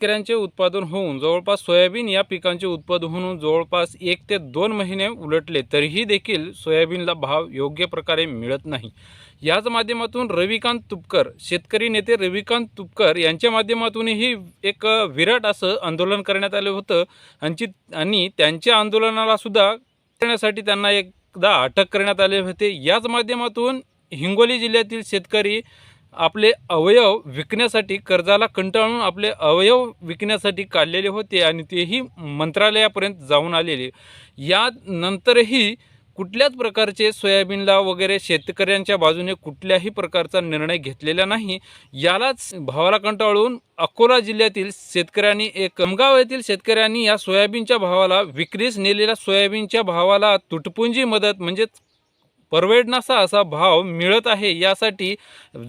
शेतकऱ्यांचे उत्पादन होऊन जवळपास सोयाबीन या पिकांचे उत्पादन होऊन जवळपास एक ते दोन महिने उलटले तरीही देखील सोयाबीनला भाव योग्य प्रकारे मिळत नाही. याच माध्यमातून रविकांत तुपकर शेतकरी नेते रविकांत तुपकर यांच्या माध्यमातूनही एक विराट असं आंदोलन करण्यात आलं होतं. आणि आणि त्यांच्या आंदोलनाला सुद्धा करण्यासाठी त्यांना एकदा अटक करण्यात आले होते. याच माध्यमातून हिंगोली जिल्ह्यातील शेतकरी आपले अवयव विकण्यासाठी कर्जाला कंटाळून आपले अवयव विकण्यासाठी काढलेले होते आणि तेही मंत्रालयापर्यंत जाऊन आलेले. या नंतरही कुठल्याच प्रकारचे सोयाबीनला वगैरे शेतकऱ्यांच्या बाजूने कुठल्याही प्रकारचा निर्णय घेतलेला नाही. यालाच भावाला कंटाळून अकोला जिल्ह्यातील शेतकऱ्यांनी एक कमगाव येथील शेतकऱ्यांनी या सोयाबीनच्या भावाला विक्रीस नेलेल्या सोयाबीनच्या भावाला तुटपुंजी मदत म्हणजेच परवडणासा असा भाव मिळत आहे यासाठी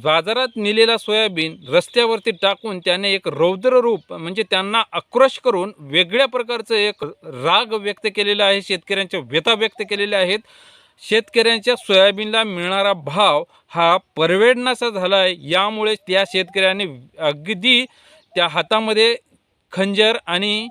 बाजारात नेलेला सोयाबीन रस्त्यावरती टाकून त्याने एक रौद्र रूप म्हणजे त्यांना आक्रोश करून वेगळ्या प्रकारचं एक राग व्यक्त केलेला आहे शेतकऱ्यांच्या व्यथा व्यक्त केलेल्या आहेत. शेतकऱ्यांच्या सोयाबीनला मिळणारा भाव हा परवडणासा झाला आहे यामुळे त्या शेतकऱ्याने अगदी त्या हातामध्ये खंजर आणि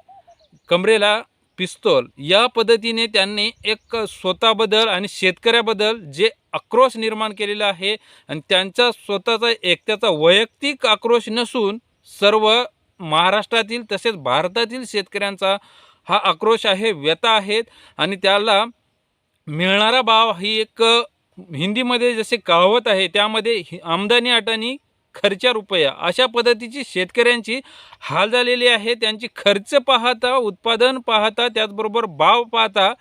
कमरेला पिस्तोल. या पद्धतीने त्यांनी एक स्वतःबद्दल आणि शेतकऱ्याबद्दल जे आक्रोश निर्माण केलेला आहे आणि त्यांचा स्वतःचा एकट्याचा वैयक्तिक आक्रोश नसून सर्व महाराष्ट्रातील तसेच भारतातील शेतकऱ्यांचा हा आक्रोश आहे व्यथा आहेत आणि त्याला मिळणारा भाव ही एक हिंदीमध्ये जसे कहावत आहे त्यामध्ये आमदानी अटानी खर्चा रुपया. अशा पद्धतीची शेतकऱ्यांची हाल झालेली आहे. त्यांची खर्च पाहता उत्पादन पाहता त्याचबरोबर भाव पाहता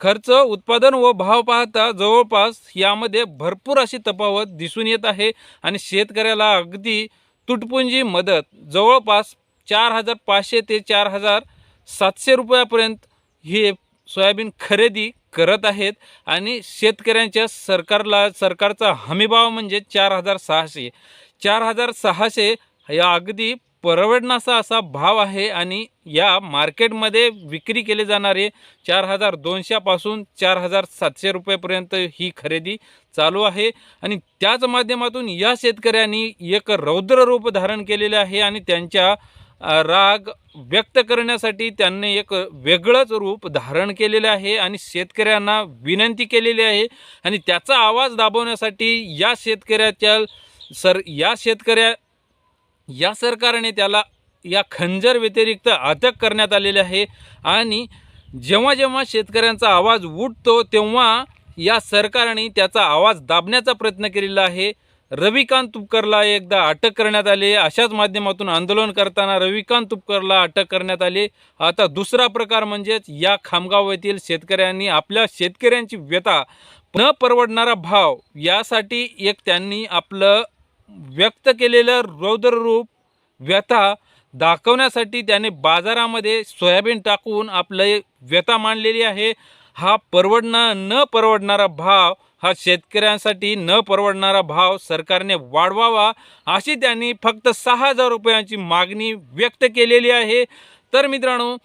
खर्च उत्पादन व भाव पाहता जवळपास यामध्ये भरपूर अशी तफावत दिसून येत आहे आणि शेतकऱ्याला अगदी तुटपुंजी मदत. जवळपास चार हजार पाचशे ते चार हजार सातशे रुपयापर्यंत हे सोयाबीन खरेदी करत आहेत आणि शेतकऱ्यांच्या सरकारला सरकारचा हमीभाव म्हणजे चार हजार सहाशे चार हजार सहाशे या अगदी परवडणासा असा भाव आहे आणि या मार्केटमध्ये विक्री केले जाणारे चार हजार दोनशेपासून चार हजार सातशे रुपयेपर्यंत ही खरेदी चालू आहे. आणि त्याच माध्यमातून या शेतकऱ्यांनी एक रौद्र रूप धारण केलेले आहे आणि त्यांच्या राग व्यक्त करण्यासाठी त्यांनी एक वेगळंच रूप धारण केलेलं आहे आणि शेतकऱ्यांना विनंती केलेली आहे. आणि त्याचा आवाज दाबवण्यासाठी या शेतकऱ्याच्या सर या शेतकऱ्या या सरकारने त्याला या खंजर व्यतिरिक्त अटक करण्यात आलेली आहे आणि जेव्हा जेव्हा शेतकऱ्यांचा आवाज उठतो तेव्हा या सरकारने त्याचा आवाज दाबण्याचा प्रयत्न केलेला आहे. रविकांत तुपकरला एकदा अटक करण्यात आली. अशाच माध्यमातून आंदोलन करताना रविकांत तुपकरला अटक करण्यात आली. आता दुसरा प्रकार म्हणजेच या खामगाव येथील शेतकऱ्यांनी आपल्या शेतकऱ्यांची व्यथा न परवडणारा भाव यासाठी एक त्यांनी आपलं व्यक्त केलेलं रौद्ररूप व्यथा दाखवण्यासाठी त्याने बाजारामध्ये सोयाबीन टाकून आपलं व्यथा मांडलेली आहे. हा परवडणा न परवडणारा भाव हा शेतकऱ्यांसाठी न परवडणारा भाव सरकारने वाढवावा अशी त्यांनी फक्त सहा हजार रुपयांची मागणी व्यक्त केलेली आहे. तर मित्रांनो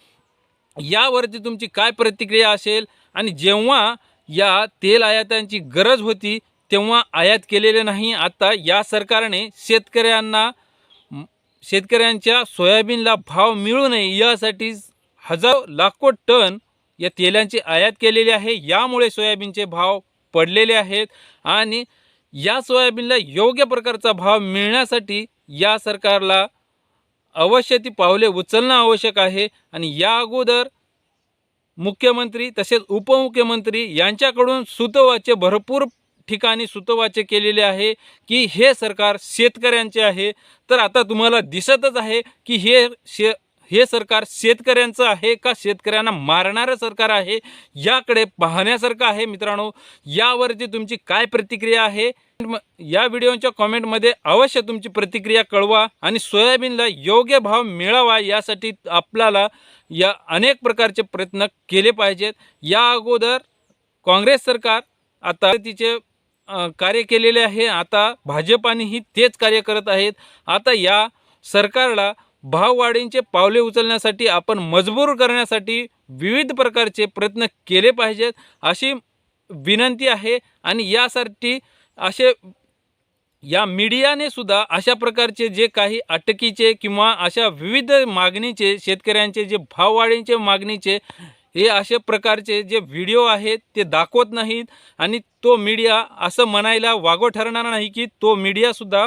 यावरती तुमची काय प्रतिक्रिया असेल आणि जेव्हा या तेल आयातांची गरज होती तेव्हा आयात केलेले नाही. आता या सरकारने शेतकऱ्यांना शेतकऱ्यांच्या सोयाबीनला भाव मिळू नये यासाठी हजार लाखो टन या तेलांची आयात केलेली आहे. यामुळे सोयाबीनचे भाव पडलेले आहेत आणि या सोयाबीनला योग्य प्रकारचा भाव मिळण्यासाठी या सरकारला अवश्य ती पावले उचलणं आवश्यक आहे. आणि या अगोदर मुख्यमंत्री तसेच उपमुख्यमंत्री यांच्याकडून सुतवाचे भरपूर ठिकाणी सुतवाचे केलेले आहे की हे सरकार शेतकऱ्यांचे आहे. तर आता तुम्हाला दिसतच आहे की हे शे हे सरकार शेतकऱ्यांचं आहे का शेतकऱ्यांना मारणारं सरकार आहे? याकडे पाहण्यासारखं आहे मित्रांनो. यावरती तुमची काय प्रतिक्रिया आहे या व्हिडिओच्या कॉमेंटमध्ये अवश्य तुमची प्रतिक्रिया कळवा आणि सोयाबीनला योग्य भाव मिळावा यासाठी आपल्याला या अनेक प्रकारचे प्रयत्न केले पाहिजेत. या अगोदर काँग्रेस सरकार आता तिचे कार्य केलेले आहे. आता भाजपानेही तेच कार्य करत आहेत. आता या सरकारला भाववाढींचे पावले उचलण्यासाठी आपण मजबूर करण्यासाठी विविध प्रकारचे प्रयत्न केले पाहिजेत अशी विनंती आहे. आणि यासाठी असे या मीडियाने सुद्धा अशा प्रकारचे जे काही अटकीचे किंवा अशा विविध मागणीचे शेतकऱ्यांचे जे भाववाढींचे मागणीचे हे अशा प्रकारचे जे व्हिडिओ आहेत ते दाखवत नाहीत आणि तो मीडिया असं म्हणायला वागो ठरणार नाही की तो मीडियासुद्धा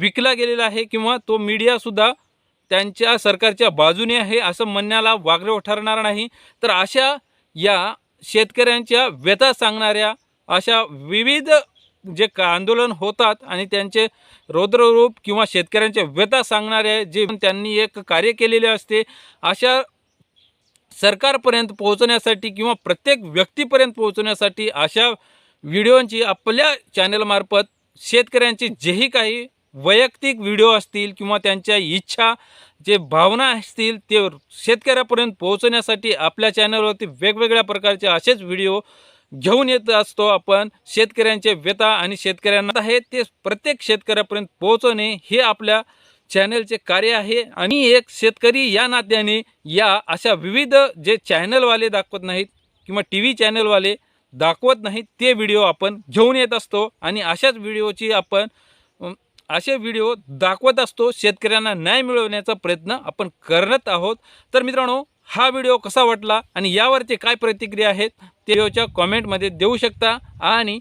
विकला गेलेला आहे किंवा तो मीडियासुद्धा त्यांच्या सरकारच्या बाजूने आहे असं म्हणण्याला वागरे ठरणार नाही. तर अशा या शेतकऱ्यांच्या व्यथा सांगणाऱ्या अशा विविध जे का आंदोलन होतात आणि त्यांचे रौद्ररूप किंवा शेतकऱ्यांच्या व्यथा सांगणारे जे त्यांनी एक कार्य केलेले असते अशा सरकारपर्यंत पोहोचण्यासाठी किंवा प्रत्येक व्यक्तीपर्यंत पोहोचण्यासाठी अशा व्हिडिओंची आपल्या चॅनलमार्फत शेतकऱ्यांचे जेही काही वैयक्तिक व्हिडिओ असतील किंवा त्यांच्या इच्छा जे भावना असतील ते शेतकऱ्यापर्यंत पोहोचण्यासाठी आपल्या चॅनलवरती वेगवेगळ्या प्रकारचे असेच व्हिडिओ घेऊन येत असतो आपण. शेतकऱ्यांचे व्यथा आणि शेतकऱ्यांना आहे ते प्रत्येक शेतकऱ्यापर्यंत पोहोचवणे हे आपल्या चॅनलचे कार्य आहे आणि एक शेतकरी या नात्याने या अशा विविध जे चॅनलवाले दाखवत नाहीत किंवा टी व्ही चॅनलवाले दाखवत नाहीत ते व्हिडिओ आपण घेऊन येत असतो आणि अशाच व्हिडिओची आपण असे व्हिडिओ दाखवत असतो शेतकऱ्यांना न्याय मिळवण्याचा प्रयत्न आपण करत आहोत. तर मित्रांनो हा व्हिडिओ कसा वाटला आणि यावरचे काय प्रतिक्रिया आहेत ते व्हिडिओच्या कॉमेंटमध्ये देऊ शकता आणि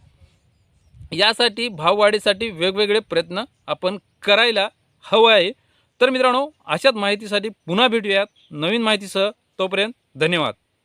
यासाठी भाववाढीसाठी वेगवेगळे प्रयत्न आपण करायला हवं आहे. तर मित्रांनो अशाच माहितीसाठी पुन्हा भेटूयात नवीन माहितीसह. तोपर्यंत धन्यवाद.